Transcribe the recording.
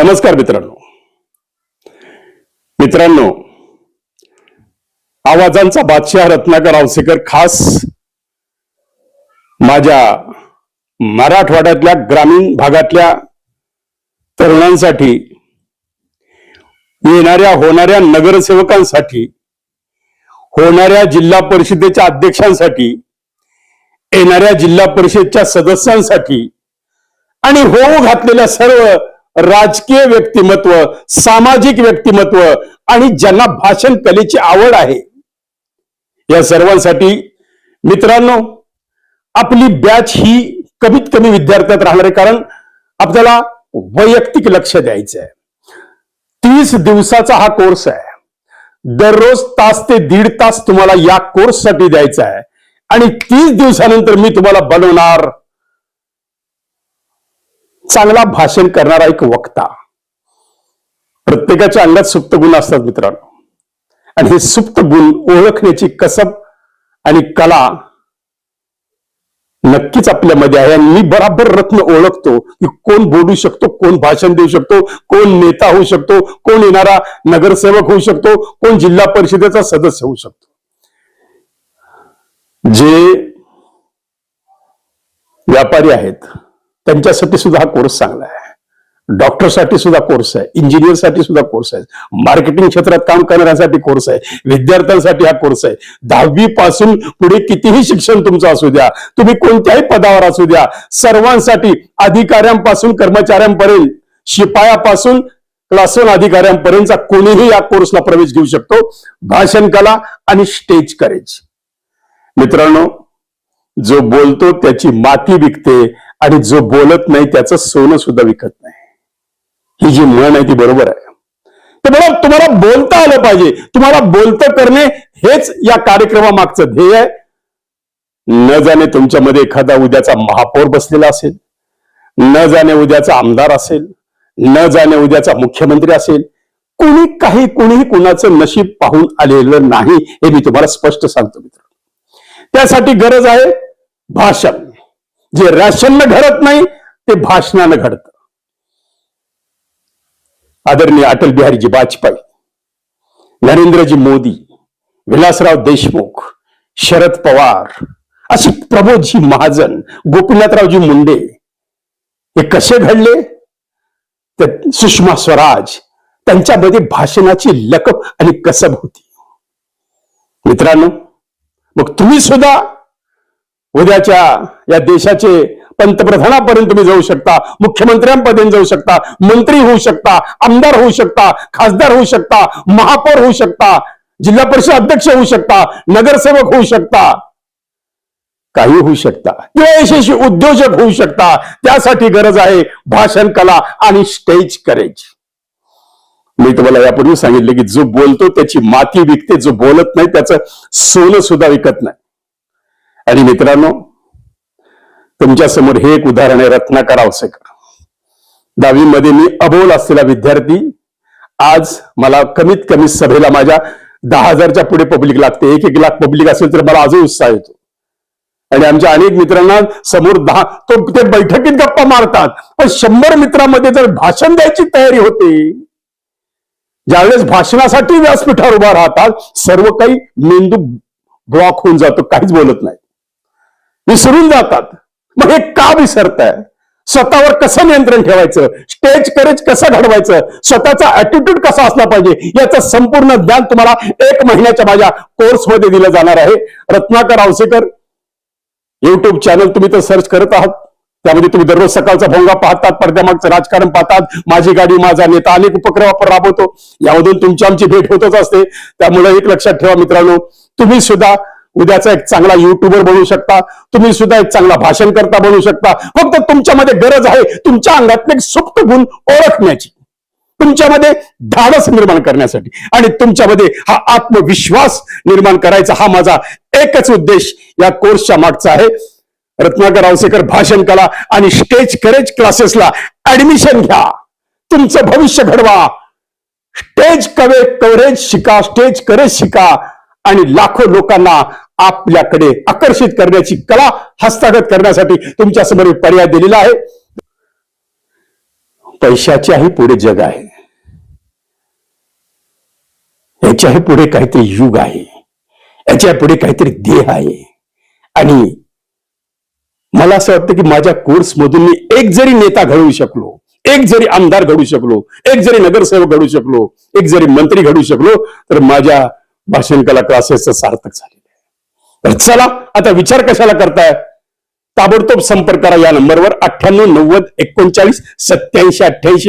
नमस्कार मित्रांनो. मित्रांनो आवाजांचा बादशाह रत्नाकर आवसेकर खास माझ्या मराठवाड्यातल्या ग्रामीण भागातल्या तरुणांसाठी येणाऱ्या होणाऱ्या नगरसेवकांसाठी होणाऱ्या जिल्हा परिषदेच्या अध्यक्षांसाठी येणाऱ्या जिल्हा परिषदच्या सदस्यांसाठी आणि होऊ घातलेल्या सर्व राजकीय व्यक्तिमत्व सामाजिक व्यक्तिमत्व आणि ज्यांना भाषण कलेची आवड आहे. या सर्वांसाठी मित्रांनो आपली बॅच ही कमीत कमी विद्यार्थ्यात राहणार आहे. कारण आपल्याला वैयक्तिक लक्ष द्यायचं आहे तीस दिवसाचा हा कोर्स आहे. दररोज तास ते दीड तास तुम्हाला या कोर्ससाठी द्यायचा आहे आणि तीस दिवसानंतर मी तुम्हाला बनवणार चांगला भाषण करणारा एक वक्ता. प्रत्येकाच्या अंगात सुप्त गुण असतात मित्रांनो. आणि हे सुप्त गुण ओळखण्याची कसब आणि कला नक्कीच आपल्यामध्ये आहे. आणि मी बराबर रत्न ओळखतो की कोण बोलू शकतो कोण भाषण देऊ शकतो कोण नेता होऊ शकतो कोण येणारा नगरसेवक होऊ शकतो कोण जिल्हा परिषदेचा सदस्य होऊ शकतो. जे व्यापारी आहेत त्यांच्यासाठी सुद्धा हा कोर्स चांगला आहे. डॉक्टरसाठी सुद्धा कोर्स आहे. इंजिनियरसाठी सुद्धा कोर्स आहे. मार्केटिंग क्षेत्रात काम करण्यासाठी कोर्स आहे. विद्यार्थ्यांसाठी हा कोर्स आहे. दहावी पासून पुढे कितीही शिक्षण तुमचं असू द्या तुम्ही कोणत्याही पदावर असू द्या सर्वांसाठी अधिकाऱ्यांपासून कर्मचाऱ्यांपर्यंत शिपायापासून क्लास अधिकाऱ्यांपर्यंतचा कोणीही या कोर्सला प्रवेश घेऊ शकतो. भाषण कला आणि स्टेज करेज. मित्रांनो जो बोलतो त्याची माती विकते आणि जो बोलत नाही त्याचं सोनं सुद्धा विकत नाही. ही जी म्हण आहे ती बरोबर आहे. तर बघा तुम्हाला बोलता आलं पाहिजे. तुम्हाला बोलतं करणे हेच या कार्यक्रमामागचं ध्येय आहे. न जाणे तुमच्यामध्ये एखादा उद्याचा महापौर बसलेला असेल न जाणे उद्याचा आमदार असेल न जाणे उद्याचा मुख्यमंत्री असेल कोणी काही कोणीही कुणाचं नशीब पाहून आलेलं नाही हे मी तुम्हाला स्पष्ट सांगतो मित्र त्यासाठी गरज आहे भाषण. जे राशन घडत नाही ते भाषणानं घडत. आदरणीय अटल बिहारीजी वाजपेयी नरेंद्रजी मोदी विलासराव देशमुख शरद पवार अशी प्रबोधजी महाजन गोपीनाथरावजी मुंडे हे कसे घडले? तर सुषमा स्वराज त्यांच्यामध्ये भाषणाची लकप आणि कसब होती. मित्रांनो मग तुम्ही सुद्धा उद्याच्या या देशाचे पंतप्रधानापर्यंत तुम्ही जाऊ शकता मुख्यमंत्र्यांपर्यंत जाऊ शकता मंत्री होऊ शकता आमदार होऊ शकता खासदार होऊ शकता महापौर होऊ शकता जिल्हा परिषद अध्यक्ष होऊ शकता नगरसेवक होऊ शकता काही होऊ शकता किंवा यशस्वी उद्योजक होऊ शकता त्यासाठी गरज आहे भाषण कला आणि स्टेज करेज मी तुम्हाला यापूर्वी सांगितले की जो बोलतो त्याची माती विकते जो बोलत नाही त्याचं सोनं सुद्धा विकत नाही. आणि मित्रांनो तुमच्यासमोर हे एक उदाहरण आहे रत्नाकर आवसेकर. दहावीमध्ये मी अबोल असलेला विद्यार्थी आज मला कमीत कमी सभेला माझ्या दहा हजारच्या पुढे पब्लिक लागते. एक एक लाख पब्लिक असेल तर मला अजून उत्साह येतो. आणि आमच्या अनेक मित्रांना समोर दहा तो ते बैठकीत गप्पा मारतात. पण शंभर मित्रांमध्ये जर भाषण द्यायची तयारी होते ज्यावेळेस भाषणासाठी व्यासपीठावर उभा राहतात सर्व काही मेंदू ब्लॉक होऊन जातो काहीच बोलत नाही. विसरून जातात. मग हे का विसरताय? स्वतःवर कसं नियंत्रण ठेवायचं? स्टेज करेज कसं घडवायचं? स्वतःचा ऍटिट्यूड कसा असला पाहिजे? याचं संपूर्ण ज्ञान तुम्हाला एक महिन्याच्या माझ्या कोर्समध्ये दिलं जाणार आहे. रत्नाकर आवसेकर युट्यूब चॅनल तुम्ही तर सर्च करत आहात. त्यामध्ये तुम्ही दररोज सकाळचा भोंगा पाहतात पडद्यामागचं राजकारण पाहतात. माझी गाडी माझा नेता अनेक उपक्रम आपण राबवतो. यामधून तुमची आमची भेट होतच असते. त्यामुळे एक लक्षात ठेवा मित्रांनो तुम्ही सुद्धा उद्याचा एक चांगला युट्यूबर बनू शकता. तुम्ही सुद्धा एक चांगला भाषण करता बनू शकता. फक्त तुमच्यामध्ये गरज आहे तुमच्या अंगातले एक सुप्त गुण ओळखण्याची. तुमच्यामध्ये धाडस निर्माण करण्यासाठी. आणि तुमच्यामध्ये हा आत्मविश्वास निर्माण करायचा हा माझा एकच उद्देश या कोर्सच्या मागचा आहे. रत्नाकर आवसेकर भाषण कला आणि स्टेज करेज क्लासेसला ऍडमिशन घ्या. तुमचं भविष्य घडवा. स्टेज कवे कव्हरेज शिका स्टेज करेज शिका. आणि लाखो लोकांना आपल्याकडे आकर्षित करण्याची कला हस्तगत करण्यासाठी तुमच्यासमोर पर्याय दिलेला आहे. पैशाच्याही पुढे जग आहे. याच्याही पुढे काहीतरी युग आहे. याच्यापुढे काहीतरी देह आहे. आणि मला असं वाटतं की माझ्या कोर्स मधून मी एक जरी नेता घडवू शकलो एक जरी आमदार घडू शकलो एक जरी नगरसेवक घडू शकलो एक जरी मंत्री घडू शकलो तर माझ्या भाषण कला क्लासेसचं सार्थक झालेलं आहे. तर चला आता विचार कशाला करताय? ताबडतोब संपर्क करा या नंबरवर अठ्ठ्याण्णव नव्वद एकोणचाळीस सत्याऐंशी अठ्ठ्याऐंशी.